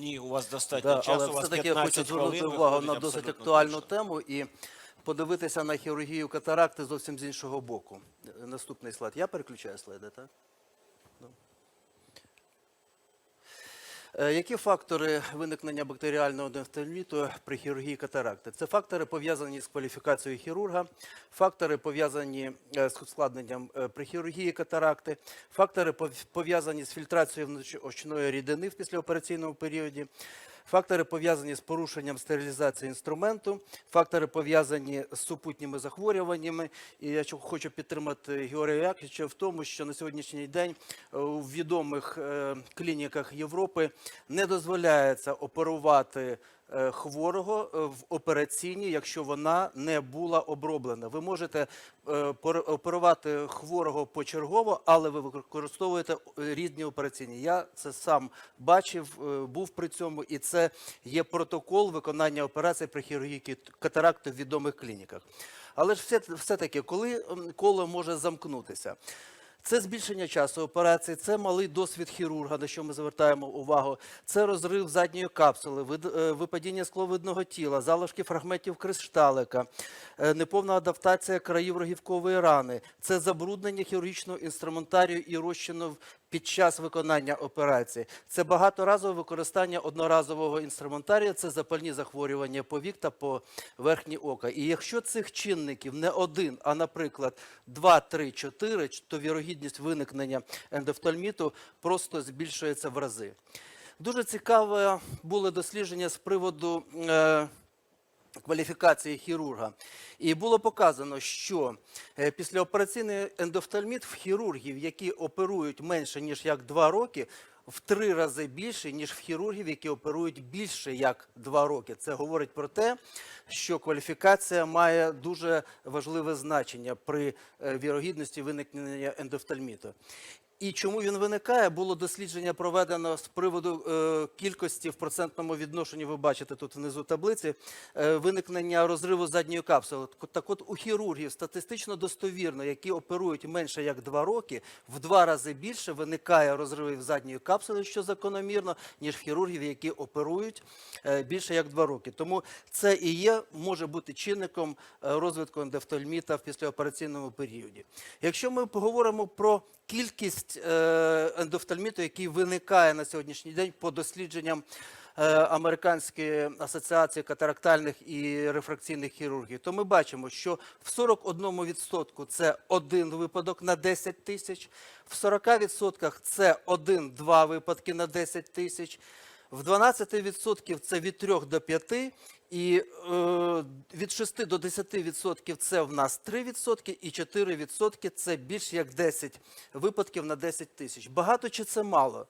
Ні, у вас достатньо Да, часу, але у вас все-таки я 15 хочу звернути увагу на досить актуальну точно. тему і подивитися на хірургію катаракти зовсім з іншого боку. Наступний слайд. Я переключаю слайди, так? Ну. Е, Які фактори виникнення бактеріального дефтерміту при хірургії катаракти? Це фактори пов'язані з кваліфікацією хірурга, фактори пов'язані е, з ускладненням е, при хірургії катаракти, фактори пов- пов'язані з фільтрацією очної рідини в післяопераційному періоді, фактори пов'язані з порушенням стерилізації інструменту, фактори пов'язані з супутніми захворюваннями. І я хочу підтримати Георгія Яковлевича в тому, що на сьогоднішній день е, у відомих е, клініках Європи не дозволяється оперувати хворого е, в операційній, якщо вона не була оброблена. Ви можете е, оперувати хворого почергово, але ви використовуєте е, різні операційні. Я це сам бачив, е, був при цьому, і це є протокол виконання операцій при хірургії катаракти в відомих клініках. Але ж все, все-таки, коли коло може замкнутися? Це збільшення часу операції, це малий досвід хірурга, на що ми звертаємо увагу. Це розрив задньої капсули, е, випадіння скловидного тіла, залишки фрагментів кришталика, е, неповна адаптація країв рогівкової рани, це забруднення хірургічного інструментарію і розчину під час виконання операції. Це багаторазове використання одноразового інструментарію, це запальні захворювання повік та поверхні ока. І якщо цих чинників не один, а, наприклад, 2, 3, 4, то вірогідність виникнення ендофтальміту просто збільшується в рази. Дуже цікаве було дослідження з приводу. Е, кваліфікації хірурга. І було показано, що е, післяопераційний ендофтальміт в хірургів, які оперують менше ніж як 2 роки, в три рази більше, ніж в хірургів, які оперують більше як 2 роки. Це говорить про те, що кваліфікація має дуже важливе значення при е, вірогідності виникнення ендофтальміту. І чому він виникає? Було дослідження проведено з приводу е, кількості в процентному відношенні. Ви бачите тут внизу таблиці е, виникнення розриву задньої капсули. Так от у хірургів статистично достовірно, які оперують менше як 2 роки, в два рази більше виникає розривів задньої капсули, що закономірно, ніж в хірургів, які оперують е, більше як 2 роки. Тому це і є може бути чинником е, розвитку ендофтальміта в післяопераційному періоді. Якщо ми поговоримо про кількість ендофтальміту, який виникає на сьогоднішній день по дослідженням е, Американської асоціації катарактальних і рефракційних хірургів, то ми бачимо, що в 41% це один випадок на 10 тисяч, в 40% це один-два випадки на 10 тисяч, в 12% це від 3 до 5, і е, від 6 до 10% це в нас 3%, і 4% це більш як 10 випадків на 10 тисяч. Багато чи це мало?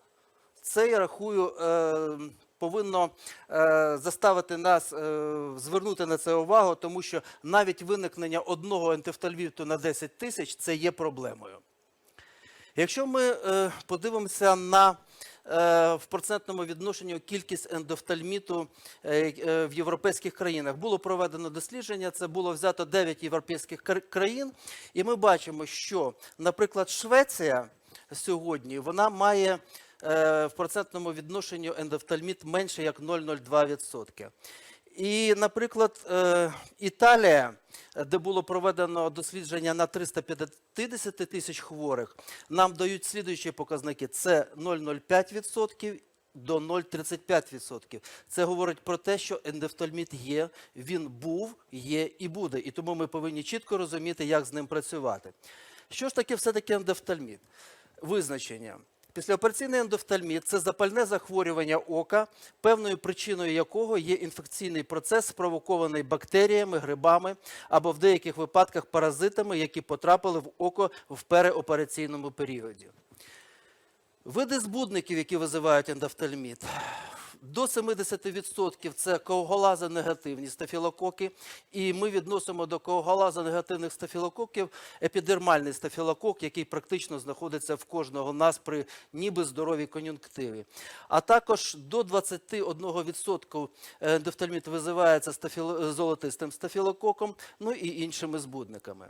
Це я рахую. Е, Повинно е, заставити нас е, звернути на це увагу, тому що навіть виникнення одного ентефтальвіту на 10 тисяч це є проблемою. Якщо ми е, подивимося на в процентному відношенню кількість ендофтальміту е, е, в європейських країнах, було проведено дослідження. Це було взято 9 європейських країн, і ми бачимо, що, наприклад, Швеція сьогодні вона має е, в процентному відношенню ендофтальміт менше як 0,02%. І, наприклад, е, Італія, де було проведено дослідження на 350 тисяч хворих, нам дають слідуючі показники: це 0,05% до 0,35%. Це говорить про те, що ендофтальміт є, він був, є і буде. І тому ми повинні чітко розуміти, як з ним працювати. Що ж таке все-таки ендофтальміт? Визначення. Післяопераційний ендофтальміт це запальне захворювання ока, певною причиною якого є інфекційний процес, спровокований бактеріями, грибами або в деяких випадках паразитами, які потрапили в око в переопераційному періоді. Види збудників, які визивають ендофтальміт. До 70% це коаголазонегативні стафілококи, і ми відносимо до коаголазонегативних стафілококів епідермальний стафілокок, який практично знаходиться в кожного нас при ніби здоровій кон'юнктиві. А також до 21% ендофтальміт визивається стафіло- золотистим стафілококом, ну і іншими збудниками.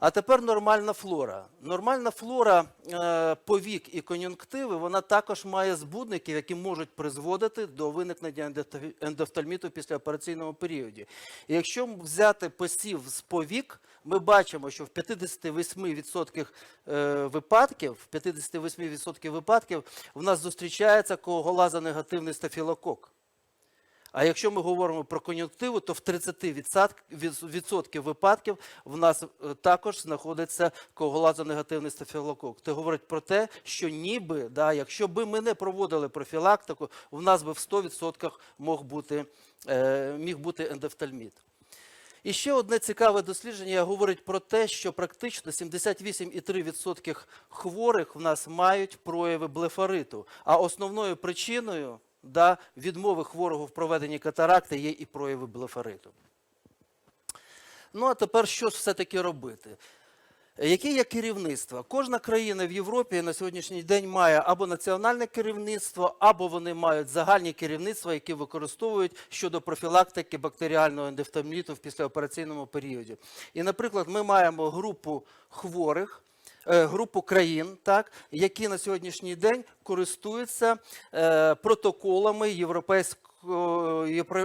А тепер нормальна флора. Нормальна флора е, повік і кон'юнктиви, вона також має збудників, які можуть призводити до виникнення ендофтальміту після операційному періоді. І якщо взяти посів з повік, ми бачимо, що в 58% е, випадків, в 58% випадків в нас зустрічається коагулазонегативний стафілокок. А якщо ми говоримо про кон'юнктиву, то в 30% випадків в нас е, також знаходиться коагулазонегативний стафілокок. Це говорить про те, що ніби, да, якщо би ми не проводили профілактику, в нас би в 100% мог бути, е, міг бути ендофтальміт. І ще одне цікаве дослідження говорить про те, що практично 78,3% хворих в нас мають прояви блефариту. А основною причиною да, відмови хворого в проведенні катаракти є і прояви блефариту. Ну а тепер що все-таки робити? Яке є керівництво? Кожна країна в Європі на сьогоднішній день має або національне керівництво, або вони мають загальні керівництва, які використовують щодо профілактики бактеріального ендофтальміту в післяопераційному періоді. І, наприклад, ми маємо групу хворих. Е, Групу країн, так, які на сьогоднішній день користуються е, протоколами європейського Євро-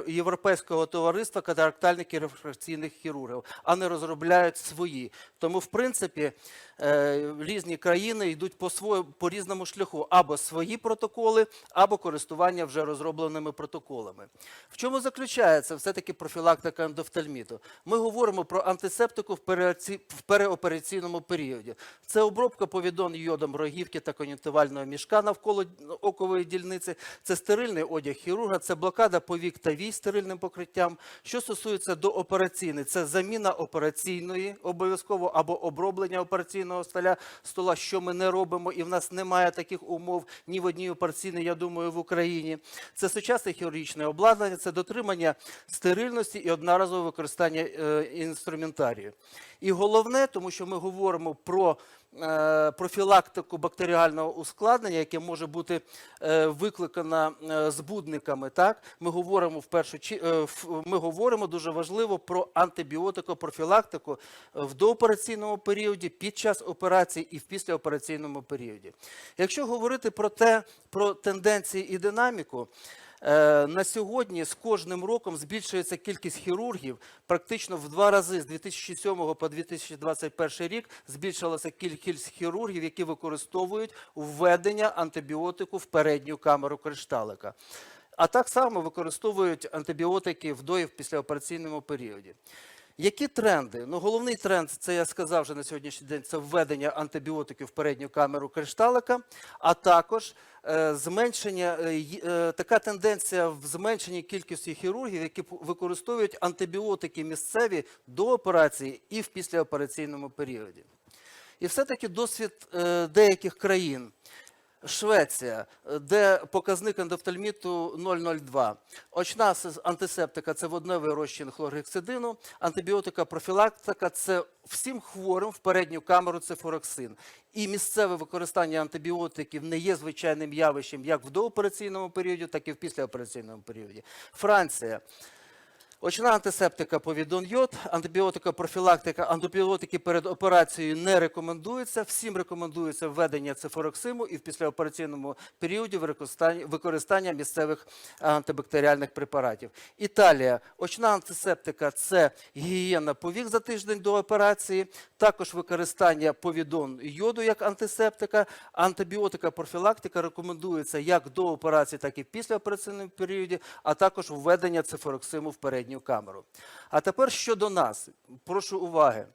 Європейського товариства катарактальних і рефракційних хірургів, а не розробляють свої. Тому, в принципі, е, різні країни йдуть по свою по різному шляху або свої протоколи, або користування вже розробленими протоколами. В чому заключається все-таки профілактика ендофтальміту? Ми говоримо про антисептику в переопераційному періоді. Це обробка повідон йодом рогівки та кон'юнктивального мішка навколо окової дільниці, це стерильний одяг хірурга, це блокада повік та вій стерильним покриттям. Що стосується до операційної, це заміна операційної обов'язково або оброблення операційного стола, стола, що ми не робимо, і в нас немає таких умов ні в одній операційній, я думаю, в Україні. Це сучасне хірургічне обладнання, це дотримання стерильності і одноразове використання е, інструментарію. І головне, тому що ми говоримо про профілактику бактеріального ускладнення, яке може бути е, викликано е, збудниками. Так, ми говоримо в першу е, ми говоримо дуже важливо про антибіотикопрофілактику в доопераційному періоді, під час операції і в післяопераційному періоді. Якщо говорити про те, про тенденції і динаміку. Е, На сьогодні з кожним роком збільшується кількість хірургів практично в два рази з 2007 по 2021 рік збільшилася кількість хірургів, які використовують введення антибіотику в передню камеру кришталика. А так само використовують антибіотики в до і післяопераційному періоді. Які тренди? Ну, головний тренд, це я сказав вже на сьогоднішній день, це введення антибіотиків в передню камеру кришталика, а також е, зменшення, е, е, така тенденція в зменшенні кількості хірургів, які використовують антибіотики місцеві до операції і в післяопераційному періоді. І все-таки досвід е, деяких країн. Швеція, де показник ендофтальміту 0,02. Очна антисептика це водневий розчин хлоргексидину, антибіотика профілактика це всім хворим в передню камеру це фороксин. І місцеве використання антибіотиків не є звичайним явищем як в доопераційному періоді, так і в післяопераційному періоді. Франція. Очна антисептика повідон йод, антибіотика профілактика, антибіотики перед операцією не рекомендуються. Всім рекомендується введення цифороксиму і в післяопераційному періоді використання, місцевих антибактеріальних препаратів. Італія. Очна антисептика це гігієна повік за тиждень до операції, також використання повідон йоду як антисептика, антибіотика профілактика рекомендується як до операції, так і в післяопераційному періоді, а також введення цифороксиму в передню камеру. А тепер щодо нас, прошу уваги.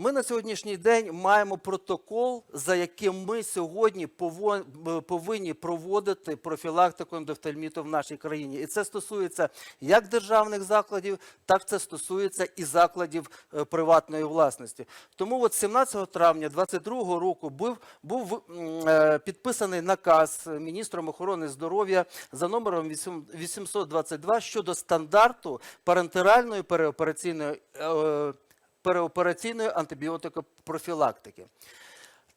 Ми на сьогоднішній день маємо протокол, за яким ми сьогодні пово- повинні проводити профілактику ендофтальміту в нашій країні. І це стосується як державних закладів, так це стосується і закладів е, приватної власності. Тому от 17 травня 2022 року був, був е, підписаний наказ міністром охорони здоров'я за номером 8 822 щодо стандарту парентеральної переопераційної е, переопераційної антибіотикопрофілактики.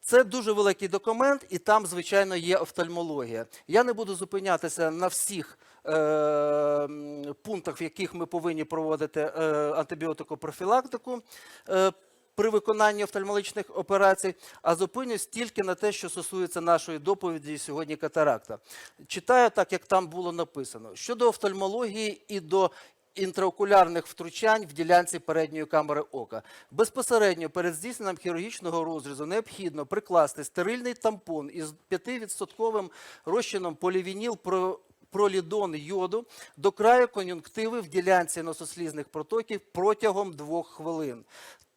Це дуже великий документ, і там, звичайно, є офтальмологія. Я не буду зупинятися на всіх е, пунктах, в яких ми повинні проводити е, антибіотикопрофілактику. Е, при виконанні офтальмологічних операцій, а зупинюсь тільки на те, що стосується нашої доповіді сьогодні катаракта. Читаю так, як там було написано. Щодо офтальмології і до інтраокулярних втручань в ділянці передньої камери ока. Безпосередньо перед здійсненням хірургічного розрізу необхідно прикласти стерильний тампон із 5% розчином полівініл про пролідон йоду до краю кон'юнктиви в ділянці носослізних протоків протягом двох хвилин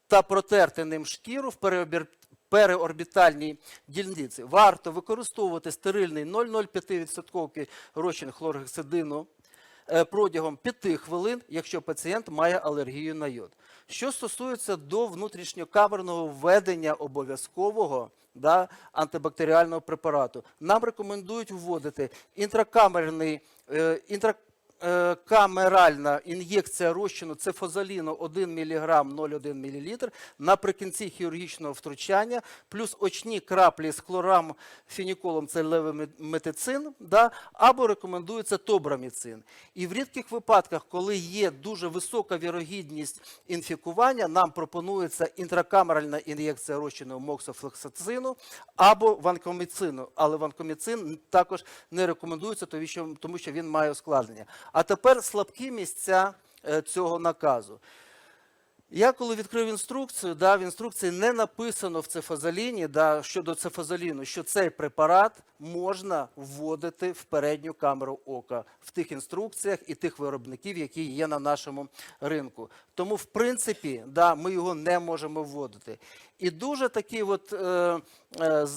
та протерти ним шкіру в переорбітальній дільниці. Варто використовувати стерильний 0,05% розчин хлоргексидину протягом 5 хвилин, якщо пацієнт має алергію на йод. Що стосується до внутрішньокамерного введення обов'язкового да, антибактеріального препарату, нам рекомендують вводити інтракамерний е, інтра, е, камеральна ін'єкція розчину цефозаліну 1 мг 0,1 мл наприкінці хірургічного втручання, плюс очні краплі з хлорам фініколом, це левометицин, да, або рекомендується тобраміцин. І в рідких випадках, коли є дуже висока вірогідність інфікування, нам пропонується інтракамеральна ін'єкція розчину моксофлоксацину або ванкоміцину. Але ванкоміцин також не рекомендується, тому що він має ускладнення. А тепер слабкі місця е, цього наказу. Я коли відкрив інструкцію, да, в інструкції не написано в цефазоліні да, щодо цефазоліну, що цей препарат можна вводити в передню камеру ока в тих інструкціях і тих виробників, які є на нашому ринку. Тому, в принципі, да, ми його не можемо вводити. І дуже такий от, е, е,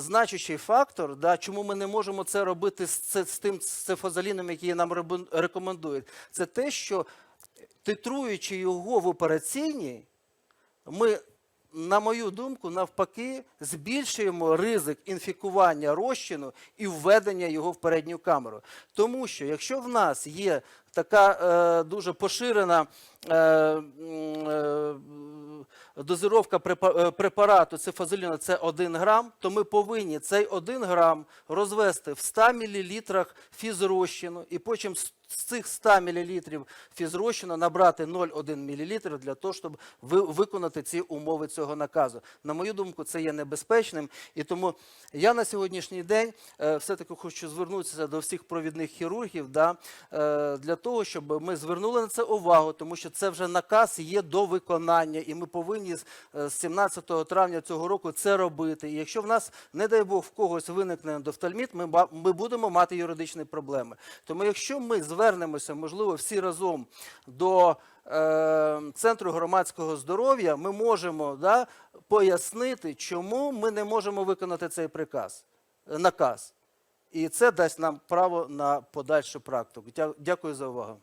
значущий фактор, да, чому ми не можемо це робити з, з тим цефазоліном, який нам рекомендують, це те, що титруючи його в операційній, ми, на мою думку, навпаки, збільшуємо ризик інфікування розчину і введення його в передню камеру. Тому що якщо в нас є така е, дуже поширена е, е, дозировка е, препарату цифазоліну це 1 грам, то ми повинні цей 1 грам розвести в 100 мл фізрозчину і потім з цих 100 мл фізрозчину набрати 0,1 мл для того, щоб ви- виконати ці умови цього наказу. На мою думку, це є небезпечним. І тому я на сьогоднішній день е, все-таки хочу звернутися до всіх провідних хірургів е, для того, щоб ми звернули на це увагу, тому що це вже наказ є до виконання, і ми повинні е, з 17 травня цього року це робити. І якщо в нас, не дай Бог, в когось виникне ендофтальміт, ми, ми будемо мати юридичні проблеми. Тому якщо ми звернемося, можливо, всі разом до е, Центру громадського здоров'я, ми можемо да, пояснити, чому ми не можемо виконати цей приказ, е, наказ. І це дасть нам право на подальшу практику. Дякую за увагу.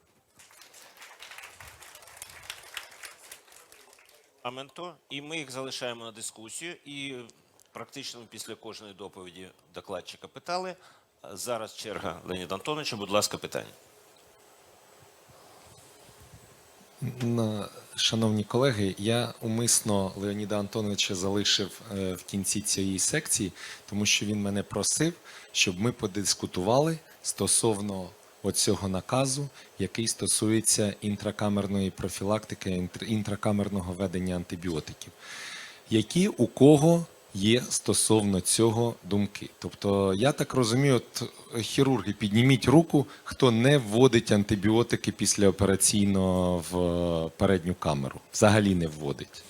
Регламенту, і ми їх залишаємо на дискусію. І практично після кожної доповіді докладчика питали. Зараз черга Леоніда Антоновича. Будь ласка, питання. Шановні колеги, я умисно Леоніда Антоновича залишив е, в кінці цієї секції, тому що він мене просив, щоб ми подискутували стосовно оцього наказу, який стосується інтракамерної профілактики, інтракамерного ведення антибіотиків. Які у кого є стосовно цього думки? Тобто, я так розумію, от хірурги, підніміть руку, хто не вводить антибіотики післяопераційно в е, передню камеру. Взагалі не вводить.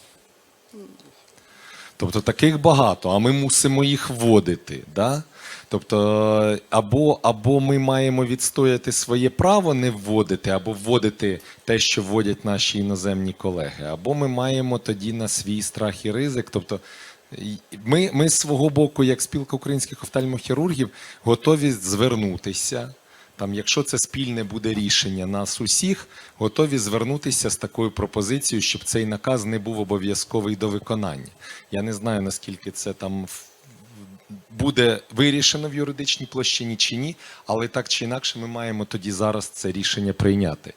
Тобто таких багато, а ми мусимо їх вводити. Да? Тобто, або, або ми маємо відстояти своє право не вводити, або вводити те, що вводять наші іноземні колеги, або ми маємо тоді на свій страх і ризик. Тобто, ми, ми з свого боку, як спілка українських офтальмохірургів, готові звернутися. Там, якщо це спільне буде рішення нас усіх, готові звернутися з такою пропозицією, щоб цей наказ не був обов'язковий до виконання. Я не знаю, наскільки це там буде вирішено в юридичній площині чи ні, але так чи інакше ми маємо тоді зараз це рішення прийняти.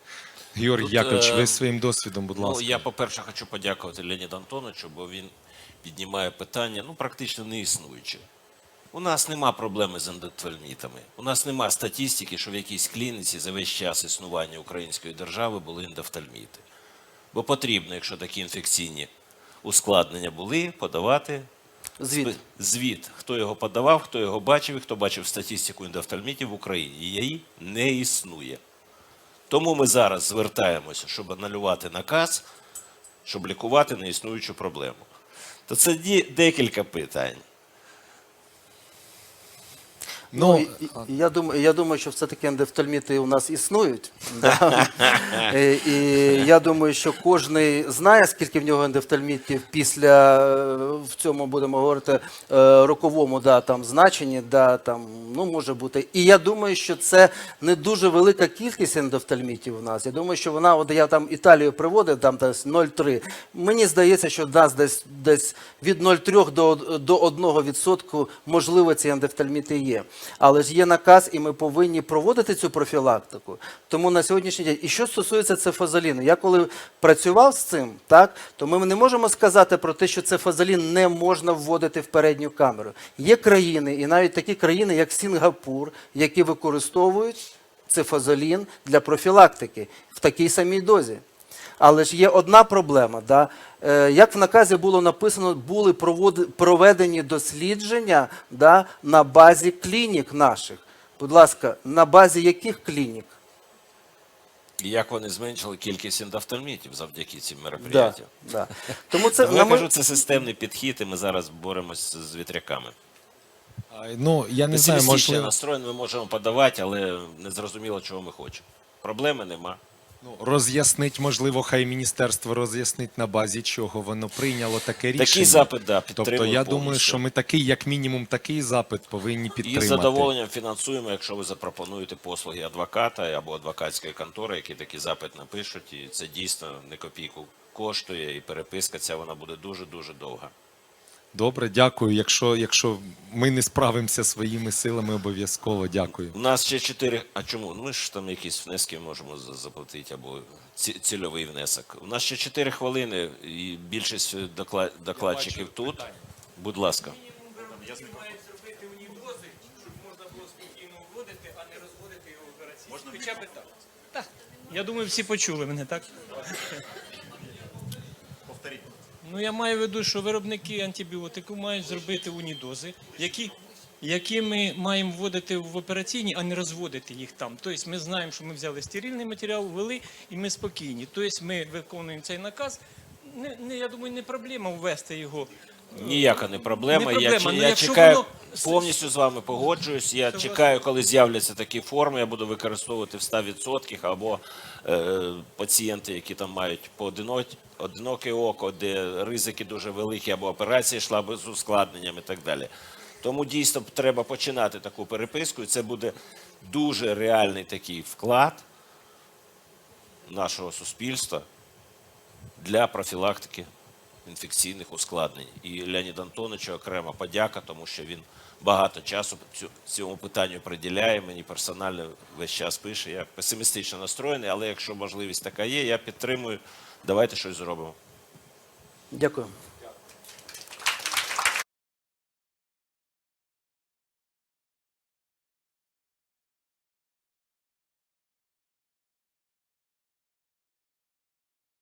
Георгій Якович, е, ви своїм досвідом, будь ласка. Ну, я, по-перше, хочу подякувати Леоніду Антоновичу, бо він піднімає питання, ну, практично не існуюче. У нас нема проблеми з ендофтальмітами. У нас нема статистики, що в якійсь клініці за весь час існування української держави були ендофтальміти. Бо потрібно, якщо такі інфекційні ускладнення були, подавати Звіт. Звіт, хто його подавав, хто його бачив, і хто бачив статистику ендофтальмітів в Україні. Її не існує. Тому ми зараз звертаємося, щоб анулювати наказ, щоб лікувати неіснуючу проблему. То це декілька питань. Ну, і- і- я думаю, я думаю, що все-таки ендофтальміти у нас існують. Да. Е, І я думаю, що кожен знає, скільки в нього ендофтальмітів після е, в цьому будемо говорити е, роковому да, там, значенні, да, там, ну, може бути. І я думаю, що це не дуже велика кількість ендофтальмітів у нас. Я думаю, що вона, от я там Італію приводив, там десь 0,3. Мені здається, що нас десь, десь від 0,3 до, до 1% можливо ці ендофтальміти є. Але ж є наказ, і ми повинні проводити цю профілактику. Тому на сьогоднішній день, і що стосується цефазоліну, я коли працював з цим, так, то ми не можемо сказати про те, що цефазолін не можна вводити в передню камеру. Є країни, і навіть такі країни, як Сінгапур, які використовують цефазолін для профілактики в такій самій дозі. Але ж є одна проблема. Да? Е, як в наказі було написано, були проведені дослідження да, на базі клінік наших. Будь ласка, на базі яких клінік? І як вони зменшили кількість ендофтальмітів завдяки цим Да, мероприятиям. да. Тому це, я кажу, це системний підхід, і ми зараз боремось з вітряками. Ну, я не знаю, можливо, настроєн ми можемо подавати, але не зрозуміло, чого ми хочемо. Проблеми нема. Ну, роз'яснить, можливо, хай міністерство роз'яснить на базі чого воно прийняло таке рішення. Такий запит, да, Тобто підтримую я думаю, повністю. що ми такий, як мінімум, такий запит повинні І підтримати. з задоволенням фінансуємо, якщо ви запропонуєте послуги адвоката або адвокатської контори, які такий запит напишуть. І це дійсно не копійку коштує, і переписка ця вона буде дуже-дуже довга. Добре, дякую. Якщо, якщо ми не справимося своїми силами, обов'язково дякую. У нас ще чотири. А чому? Ну, Ми ж там якісь внески можемо за- заплатити або ці- цільовий внесок. У нас ще чотири хвилини, і більшість докла- докладчиків тут. Будь ласка. мають зробити унідози, щоб можна було спокійно вводити, а не розводити його в операційні. Хоча б так. Так. Я думаю, всі почули мене, так? Ну, я маю в виду, що виробники антибіотику мають зробити унідози, які, які ми маємо вводити в операційні, а не розводити їх там. Тобто ми знаємо, що ми взяли стерильний матеріал, ввели, і ми спокійні. Тобто ми виконуємо цей наказ. Не, не, я думаю, не проблема ввести його. Ніяка не проблема. Не Я, проблема, чи- ну, я чекаю воно- повністю з вами погоджуюсь. Я Це чекаю, коли з'являться такі форми. Я буду використовувати в 100% або е, пацієнти, які там мають поодинокі одиноке око, де ризики дуже великі, або операція йшла з ускладненням і так далі. Тому дійсно треба починати таку переписку, і це буде дуже реальний такий вклад нашого суспільства для профілактики інфекційних ускладнень. І Леонід Антоновичу окрема подяка, тому що він багато часу цьому питанню приділяє. Мені персонально весь час пише. Я песимістично настроєний, але якщо можливість така є, я підтримую. Давайте щось зробимо. Дякую.